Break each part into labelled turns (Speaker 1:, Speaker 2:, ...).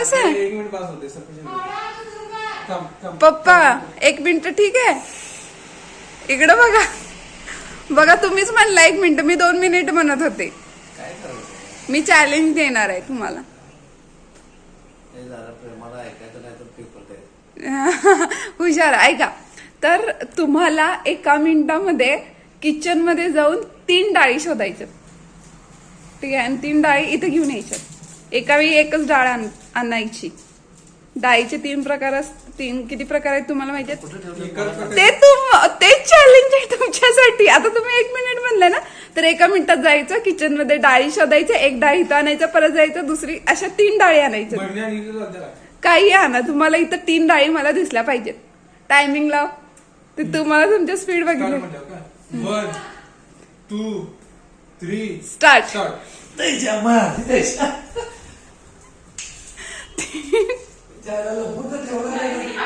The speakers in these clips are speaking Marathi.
Speaker 1: कसं
Speaker 2: एक मिनिट पास होते.
Speaker 1: पप्पा एक मिनिट ठीक आहे? इकडं बघा. बघा तुम्हीच म्हणला एक मिनिट. मी दोन मिनिट म्हणत होते. मी चॅलेंज देणार आहे तुम्हाला.
Speaker 3: हे
Speaker 1: हुशार. ऐका. तर तुम्हाला एका मिनिटामध्ये किचनमध्ये जाऊन तीन डाळी शोधायच्या ठीक आहे? आणि तीन डाळी इथे घेऊन यायच्या. एका वेळी एकच डाळ आण- आणायची. डाळीचे तीन प्रकार अस- तीन किती प्रकार आहेत तुम्हाला माहिती आहेत? ते तुम तेच चॅलेंज आहे तुमच्यासाठी. आता तुम्ही एक मिनिट म्हणले ना तर एका मिनिटात जायचं किचनमध्ये डाळी शोधायच्या एक डाळी इथं आणायचं परत जायचं दुसरी अशा तीन डाळी आणायच्या? काही आणा तुम्हाला इथं तीन डाळी मला दिसल्या पाहिजेत. टायमिंग लाव. ते तुम्हाला तुमच्या स्पीड बघितली.
Speaker 2: two, three,
Speaker 1: start.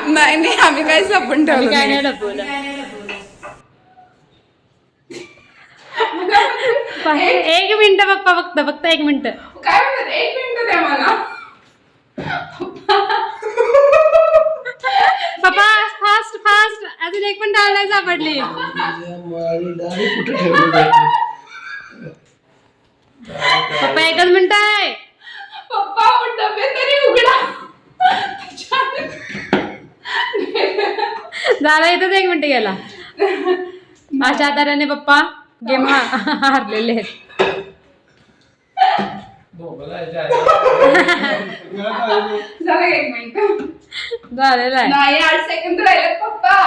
Speaker 3: नाही.
Speaker 1: नाही आम्ही काही जपून ठेवलं
Speaker 4: काय
Speaker 1: नाही.
Speaker 4: नाही लपवलं. एक मिनिट पप्पा फक्त फक्त एक मिनिट.
Speaker 1: काय म्हणतात? एक मिनिट द्या मला.
Speaker 4: पप्पा फास्ट फास्ट अजून एक पण डाळ नाही सापडली. पप्पा एकच मिनिट आहे.
Speaker 1: पप्पा डबे तरी उघडा.
Speaker 4: झाला इथंच एक मिनिट गेला. अशा तऱ्हेने पप्पा गेम हारलेले आहेत.
Speaker 1: झालं एक मिनिट.
Speaker 4: झालेला आहे.
Speaker 1: नाही आठ सेकंद राहिले पप्पा.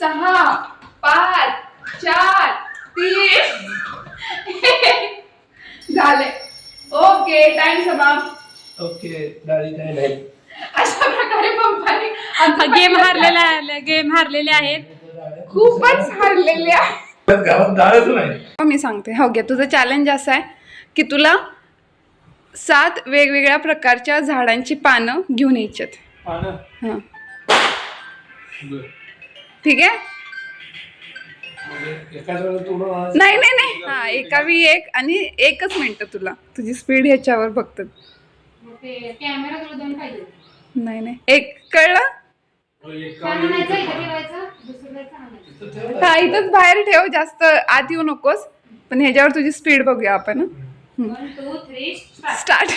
Speaker 1: सहा पाच चार तीन. झाले. ओके टाइम समाप्त.
Speaker 3: ओके डाळी काय नाही
Speaker 1: अशा प्रकारे पप्पाने
Speaker 4: गेम हारलेला आहे गेम हारलेले आहेत.
Speaker 1: खूपच हारलेले आहे.
Speaker 3: गावात डाळच नाही.
Speaker 1: मी सांगते. हो घे. तुझं चॅलेंज असं आहे की तुला सात वेगवेगळ्या प्रकारच्या झाडांची पानं घेऊन. हां.
Speaker 2: बरं.
Speaker 1: ठीक आहे?
Speaker 3: म्हणजे
Speaker 1: नाही नाही नाही. हा एका वेळी एक आणि एकच मिनिट तुला. तुझी स्पीड ह्याच्यावर फक्त
Speaker 4: कॅमेरा तुला दोन पाहिजे.
Speaker 1: नाही नाही. एक कळलं? हा इथंच बाहेर ठेव जास्त आत येऊ नकोस. पण ह्याच्यावर तुझी स्पीड बघूया आपण स्टार्ट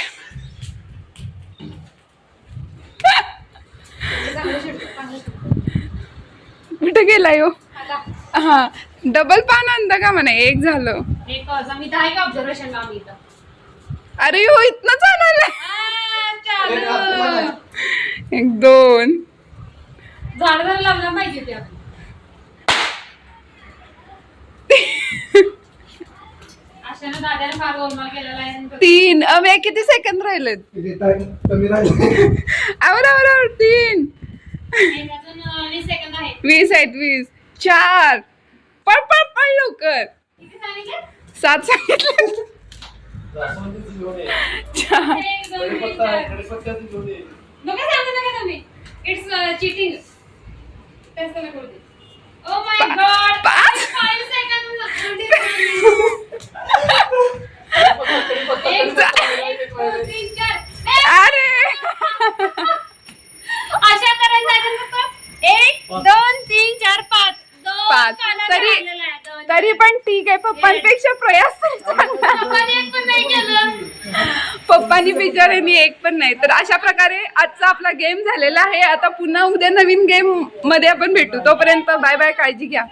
Speaker 1: कुठे गेला यो हा डबल पान आणता का म्हणा? एक झालं. अरे यो इथनच एक दोन.
Speaker 4: झाड जर लावलं पाहिजे ते. आपण. अशानं दादाने फार गोलमाल केलेला आहे आणि तो-
Speaker 1: तीन. अबे किती सेकंद राहिलेत?
Speaker 3: कमी राहिले
Speaker 1: आवर आवर आवर तीन
Speaker 4: अजून वीस सेकंद आहे
Speaker 1: वीस आहेत वीस. चार. पळ पळ पळ लवकर.
Speaker 4: किती सांगितले?
Speaker 1: सात सांगितले.
Speaker 3: आहे.
Speaker 1: चार.
Speaker 4: दोन, तीन, नका तुम्ही इट्स चिटिंग टेस्ट करू दे ओ माय गॉड
Speaker 1: पाच.
Speaker 4: 5 सेकंड एक दोन तीन चार ए,
Speaker 1: अरे.
Speaker 4: अशा तऱ्हेने जायचं फक्त एक दोन तीन चार पाच. दोन
Speaker 1: पाच. तरी-. तरी पण ठीक आहे. पप्पांपेक्षा प्रयास.
Speaker 4: पप्पाने
Speaker 1: बिचाऱ्यांनी एक पण नाही. तर अशा प्रकारे आजचा आपला गेम झालेला आहे. आता पुन्हा उद्या नवीन गेममध्ये आपण भेटू. तोपर्यंत बाय बाय काळजी घ्या.